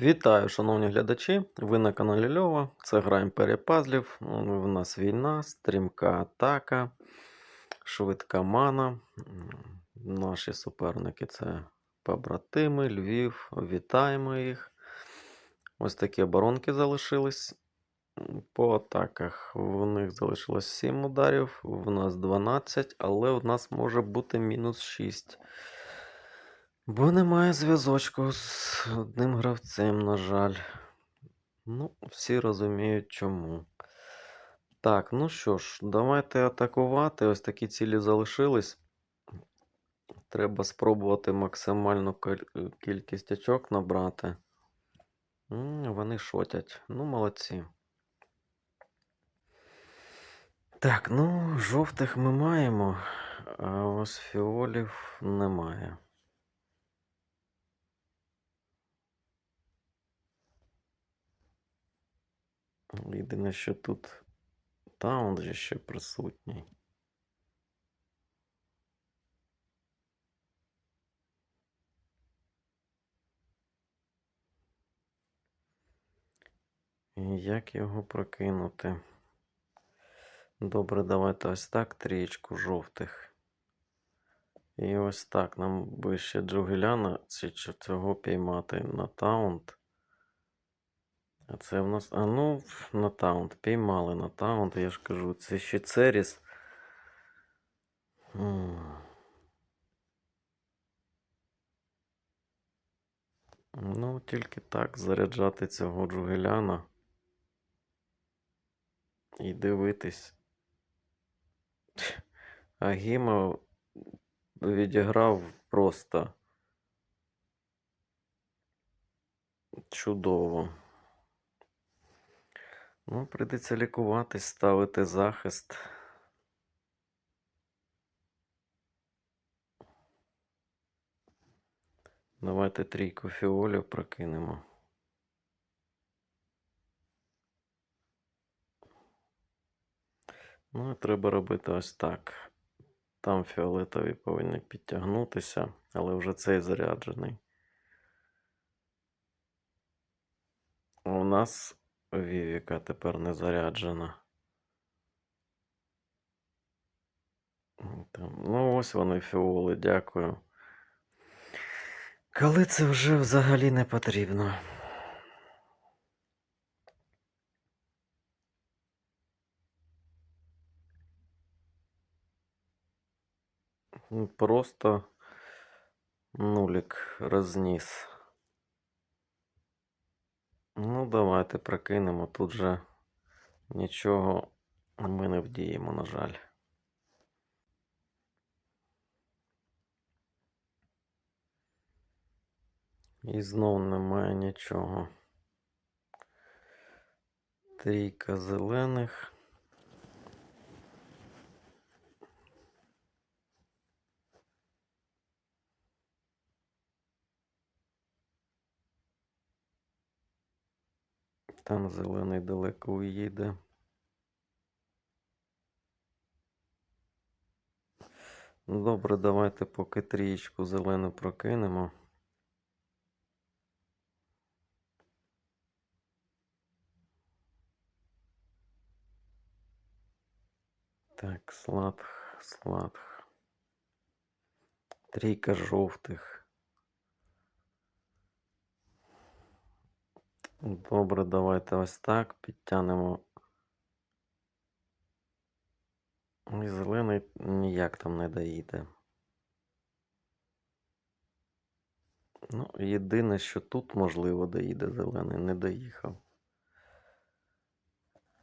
Вітаю, шановні глядачі! Ви на каналі Льова. Це гра Імперія Пазлів. В нас війна, стрімка атака, швидка мана. Наші суперники це побратими, Львів. Вітаємо їх. Ось такі оборонки залишились. По атаках в них залишилось 7 ударів, в нас 12, але в нас може бути мінус 6. Бо немає зв'язочку з одним гравцем, на жаль. Ну, всі розуміють чому. Так, ну що ж, давайте атакувати. Ось такі цілі залишились. Треба спробувати максимальну кількість очок набрати. Вони шотять. Ну, молодці. Так, ну, жовтих ми маємо, а ось фіолів немає. Єдине, що тут таунт же ще присутній. Як його прокинути? Добре, давайте ось так трієчку жовтих. І ось так. Нам би ще Джугеляна цього піймати на таунт. А це в нас. А ну, на таунт. Піймали на таунт. Я ж кажу, це ще Церіс. Ну, тільки так заряджати цього Джугеляна. І дивитись. А Гіма відіграв просто чудово. Ну, прийдеться лікуватись, ставити захист. Давайте трійку фіолів прокинемо. Ну, і треба робити ось так. Там фіолетові повинні підтягнутися, але вже цей заряджений. У нас Вівіка тепер не заряджена. Там, ну, ось вони фіоли, дякую. Коли це вже взагалі не потрібно. Просто нулік розніс. Ну, давайте прокинемо. Тут же нічого ми не вдіємо, на жаль. І знов немає нічого. Трійка зелених. Там зелений далеко уїде. Добре, давайте поки трієчку зелену прокинемо. Так, сладх, сладх. Трійка жовтих. Добре, давайте ось так підтягнемо. І зелений ніяк там не доїде. Ну, єдине, що тут, можливо, доїде зелений, не доїхав.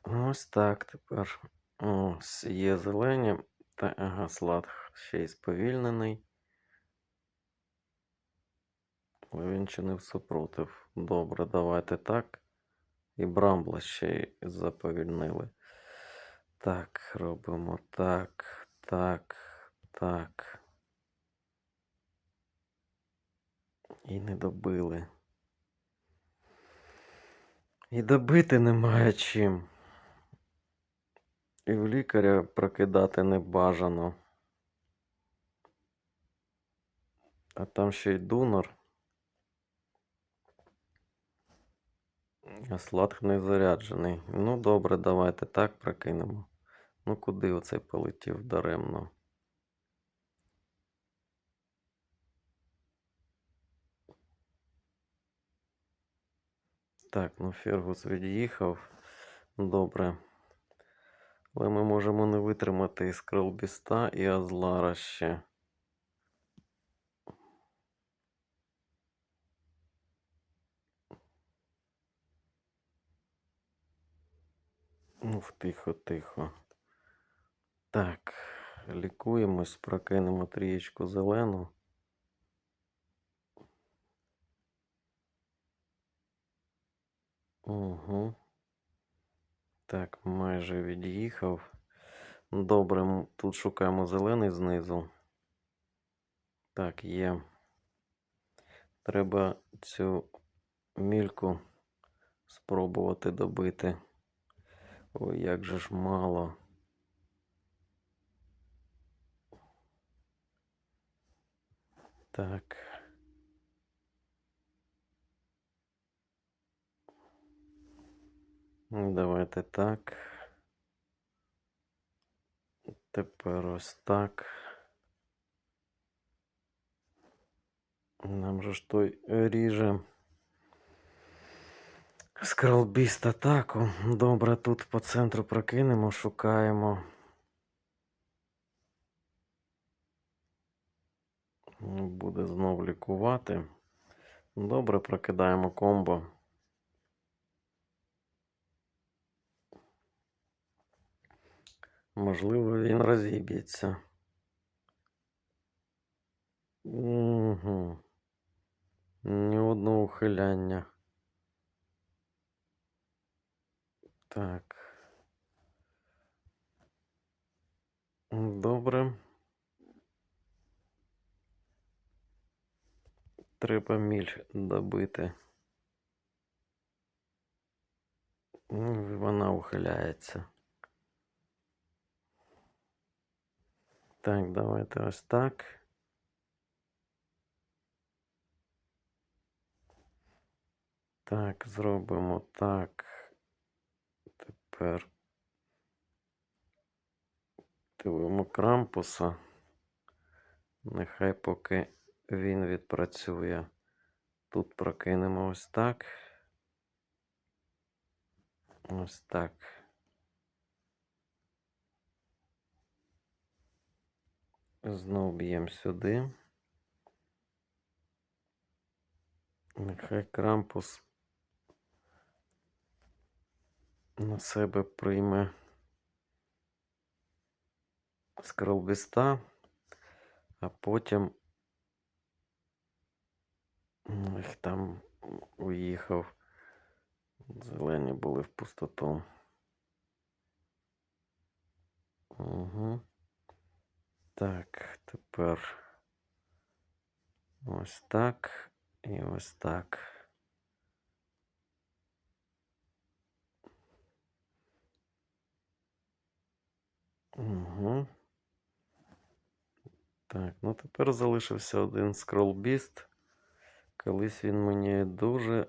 Ось так тепер. Ось є зелені. Та, ага, сладх ще й сповільнений. Він чинив супротив. Добре, давайте так. І Брамбла ще заповільнили. Так, робимо так, так, так. І не добили. І добити немає чим. І в лікаря прокидати не бажано. А там ще й донор. Слад не заряджений. Ну, добре, давайте так прокинемо. Ну, куди оцей полетів даремно? Так, ну Фергус від'їхав. Добре. Але ми можемо не витримати і Скролбіста, і Азлара ще. Ну, тихо, тихо. Так, лікуємось, прокинемо трієчку зелену. Угу. Так, майже від'їхав. Добре, тут шукаємо зелений знизу. Так, є. Треба цю мільку спробувати добити. Ой, як же ж мало. Так. Давайте так. Тепер ось так. Нам же ж той ріже. Скралбіст атаку. Добре, тут по центру прокинемо, шукаємо. Буде знов лікувати. Добре, прокидаємо комбо. Можливо, він розіб'ється. Угу. Ні одного ухиляння. Так. Добре. Треба міль добити. Ну, і Вона ухиляється. Так, давайте ось так. Так, зробимо так. Тепер дивимо крампуса. Нехай поки він відпрацює. Тут прокинемо ось так. Ось так. Знов б'ємо сюди. Нехай крампус на себе прийме скролбіста, а потім м, їх там уїхав. Зелені були в пустоту. Угу. Так, тепер ось так і ось так. Угу. Так, ну тепер залишився один скролбіст. Колись він мені дуже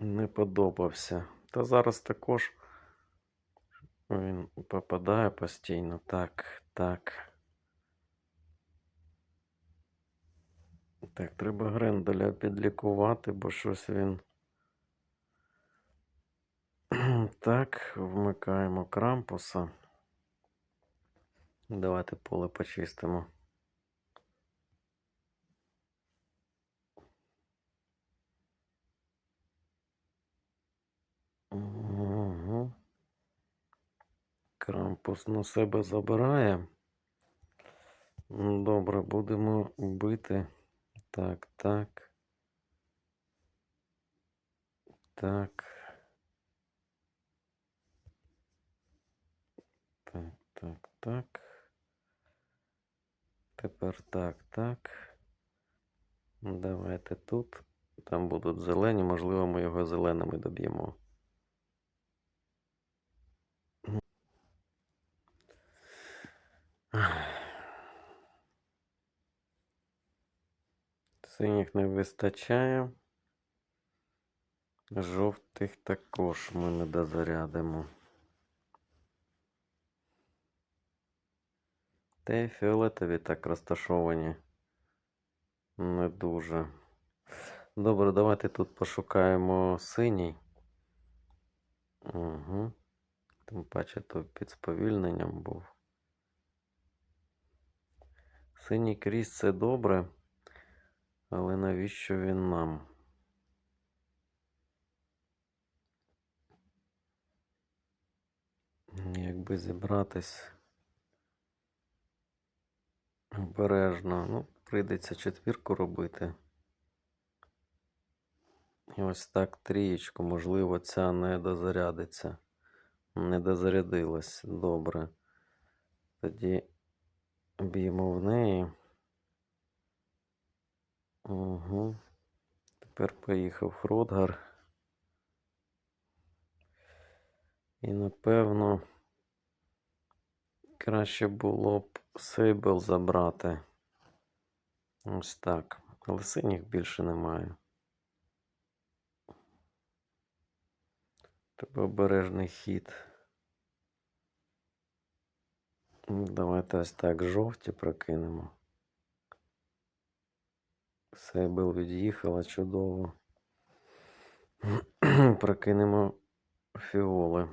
не подобався. Та зараз також він попадає постійно. Так, так. Так, треба Гренделя підлікувати, бо щось він. Так, вмикаємо крампуса. Давайте поле почистимо. Угу. Крампус на себе забирає. Добре, будемо бити. Так, так. Так. Так, так, так. Тепер так, так. Давайте тут. Там будуть зелені, можливо, ми його зеленими доб'ємо. Синіх не вистачає. Жовтих також ми не дозарядимо. Та й фіолетові так розташовані. Не дуже. Добре, давайте тут пошукаємо синій. Угу. Тим паче то під сповільненням був. Синій кріс це добре, але навіщо він нам? Якби зібратись обережно, ну, прийдеться четвірку робити. І ось так трієчку, можливо, ця не дозарядиться. Не дозарядилась. Добре. Тоді б'ємо в неї. Угу. Тепер поїхав Хродгар. І напевно краще було б Сейбл забрати. Ось так. Але синіх більше немає. Треба обережний хід. Ну, Давайте ось так жовті прокинемо. Сейбл від'їхала чудово. Прокинемо фіоли.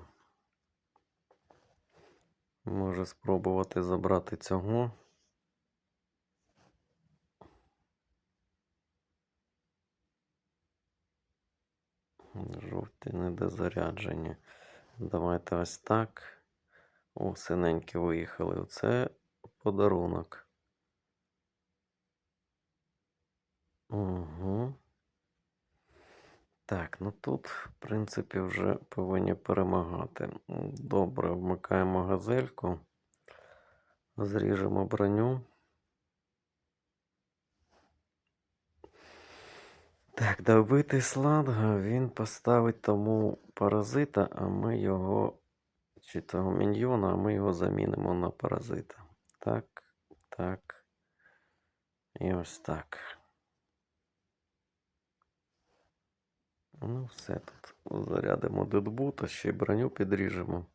Може спробувати забрати цього. Жовті недозаряджені. Давайте ось так. О, синенькі виїхали. Оце подарунок. Угу. Так, ну тут, в принципі, вже повинні перемагати. Добре, вмикаємо газельку. Зріжемо броню. Так, добитий сладга, він поставить тому паразита, а ми його, чи того міньйона, а ми його замінимо на паразита. Так, так. І ось так. Ну, все тут. Зарядимо дедбута, ще й броню підріжемо.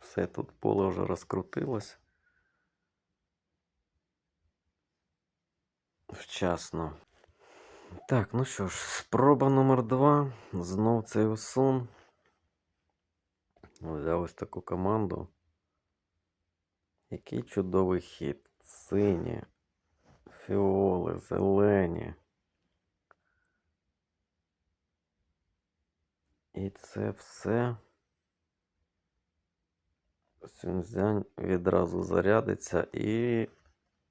Все тут поле вже розкрутилось. Вчасно. Так, ну що ж, спроба номер два. Знов цей усун. Взяв ось таку команду. Який чудовий хід. Сині, фіоли, зелені. І це все. Сюнзянь відразу зарядиться і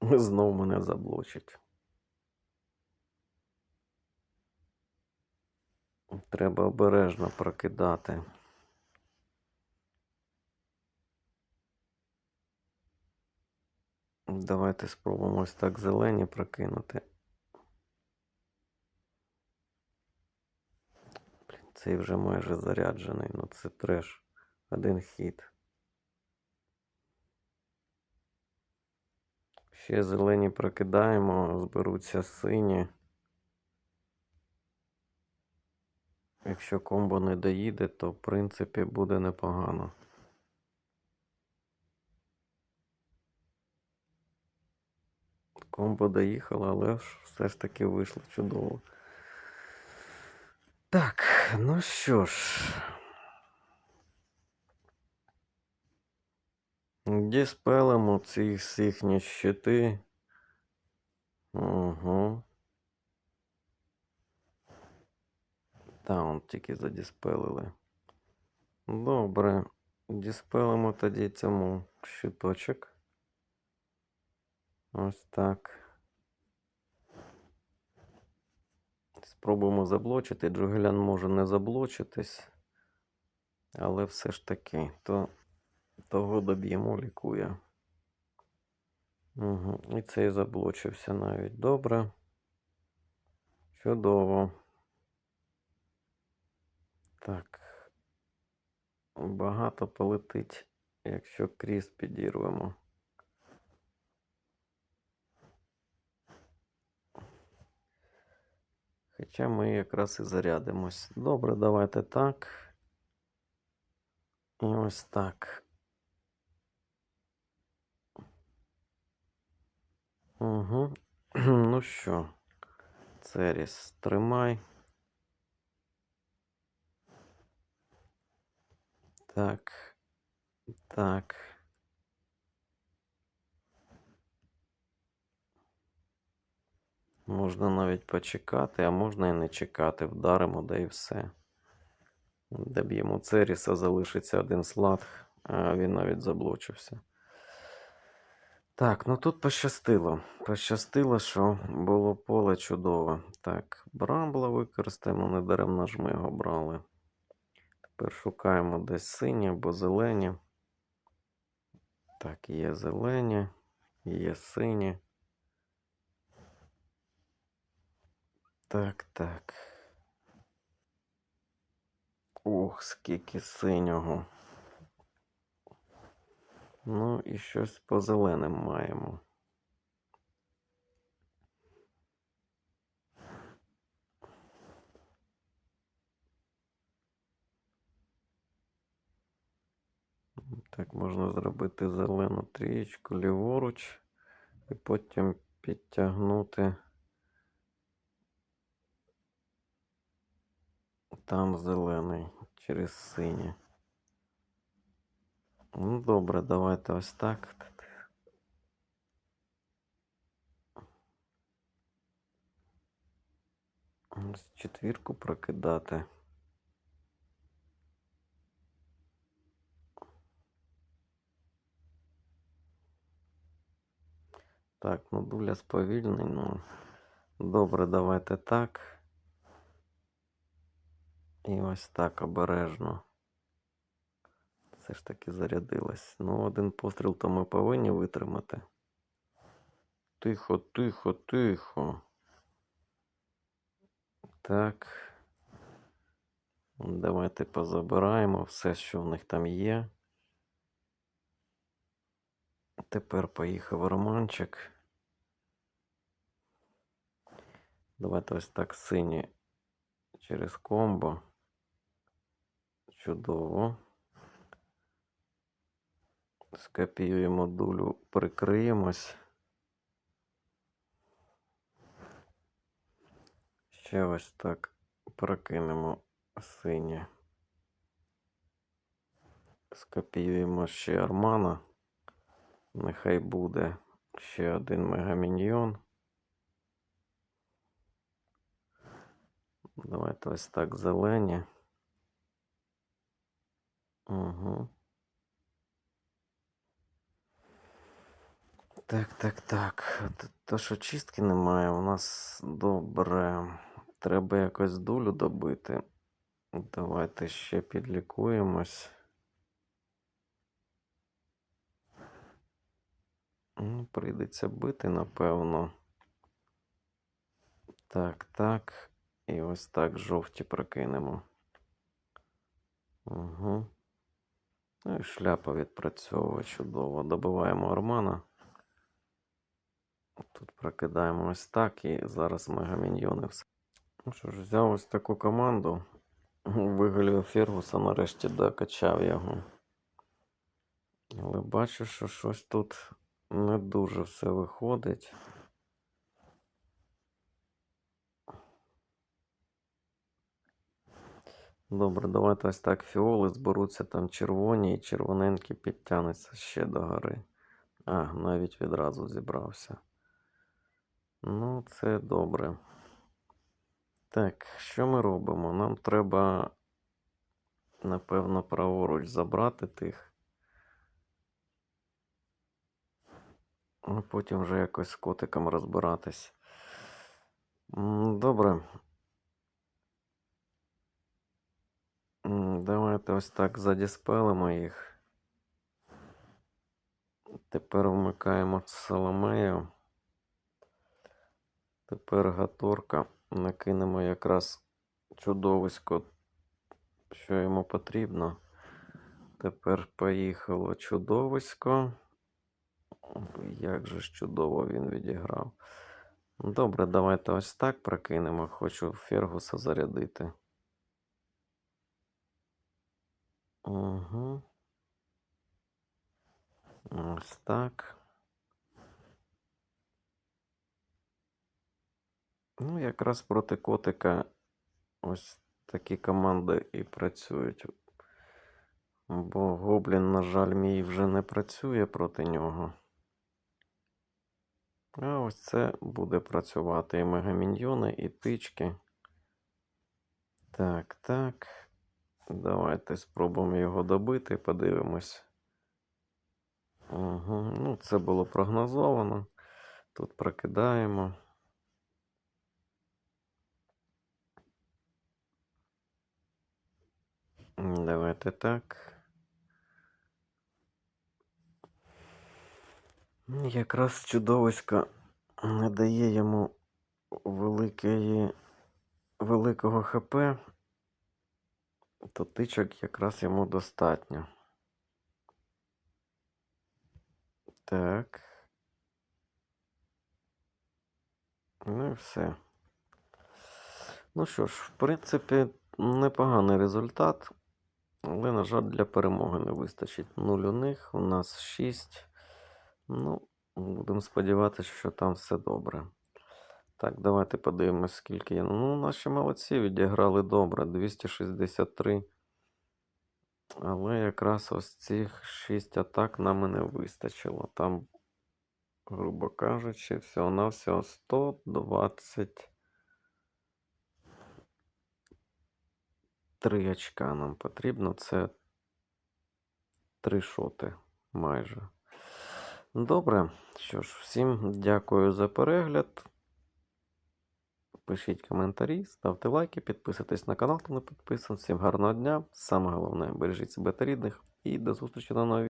знов мене заблочить. Треба обережно прокидати. Давайте спробуємо ось так зелені прокинути. Цей вже майже заряджений, ну це треш. Один хід. Ще зелені прокидаємо, зберуться сині. Якщо комбо не доїде, то в принципі буде непогано. Комбо доїхало, але все ж таки вийшло чудово. Так, ну що ж. Діспелимо ці їхні щити. Угу. Та, он тільки задіспелили. Добре. Діспелимо тоді цьому щиточок. Ось так. Спробуємо заблочити. Джугелян може не заблочитись. Але все ж таки, то того доб'ємо, лікує. Угу. І цей заблочився навіть. Добре. Чудово. Так. Багато полетить, якщо кріс підірвемо. Хоча ми якраз і зарядимось. Добре, давайте так. І ось так. Угу. Ну що, Церіс, тримай. Так. Так. Можна навіть почекати, а можна і не чекати. Вдаримо, да і все. Доб'ємо Церіса, залишиться один слад, а він навіть заблочився. Так, ну тут пощастило. Пощастило, що було поле чудове. Так, Брамбла використаємо, недаремно ж ми його брали. Тепер шукаємо десь сині або зелені. Так, є зелені, є сині. Так, так. Ух, скільки синього. Ну і щось по зеленим маємо. Так, можна зробити зелену трієчку ліворуч і потім підтягнути там зелений через синій. Ну, добре, давайте ось так. Ось четвірку прокидати. Так, ну дуля сповільний, ну. Добре, давайте так. І ось так обережно. Все ж таки зарядилась. Ну, один постріл то ми повинні витримати. Тихо, тихо, тихо. Так. Давайте позабираємо все, що в них там є. Тепер поїхав романчик. Давайте ось так сині через комбо. Чудово. Скопіюємо дулю, прикриємось. Ще ось так прокинемо синє. Скопіюємо ще Армана. Нехай буде ще один мегаміньйон. Давайте ось так зелені. Угу. Так, так, так. То, що чистки немає, у нас добре. Треба якось дулю добити. Давайте ще підлікуємось. Ну, прийдеться бити, напевно. Так, так. І ось так жовті прокинемо. Угу. Ну і шляпа відпрацьовує чудово. Добиваємо Армана. Тут прокидаємо ось так і зараз мегаміньйони все. Ну що ж, взяв ось таку команду. Виголів Фергуса, нарешті докачав його. Але бачу, що щось тут не дуже все виходить. Добре, давайте ось так фіоли зберуться там червоні і червоненькі підтягнуться ще до гори. А, навіть відразу зібрався. Ну, це добре. Так, що ми робимо? Нам треба, напевно, праворуч забрати тих. А потім вже якось з котиком розбиратись. Добре. Давайте ось так задіспелимо їх. Тепер вмикаємо Соломею. Тепер Гаторка. Накинемо якраз чудовисько, що йому потрібно. Тепер поїхало чудовисько. Як же ж чудово він відіграв. Добре, давайте ось так прокинемо. Хочу Фергуса зарядити. Угу. Ось так. Ну, якраз проти котика ось такі команди і працюють. Бо Гоблін, на жаль, мій вже не працює проти нього. А ось це буде працювати і мегаміньйони, і тички. Так, так. Давайте спробуємо його добити, подивимось. Угу. Ну, це було прогнозовано. Тут прокидаємо. Давайте так. Якраз чудовисько не дає йому великої, великого ХП, то тичок якраз йому достатньо. Так. Ну і все. Ну що ж, в принципі, непоганий результат. Але, на жаль, для перемоги не вистачить. Нуль у них, у нас 6. Ну, будемо сподіватися, що там все добре. Так, давайте подивимось, скільки є. Ну, наші молодці відіграли добре. 263. Але якраз ось цих 6 атак нам і не вистачило. Там, грубо кажучи, всього-навсього 120. Три очка нам потрібно. Це три шоти майже. Добре. Що ж, всім дякую за перегляд. Пишіть коментарі, ставте лайки, підписуйтесь на канал, хто не підписаний. Всім гарного дня. Саме головне, бережіть себе та рідних. І до зустрічі на новій.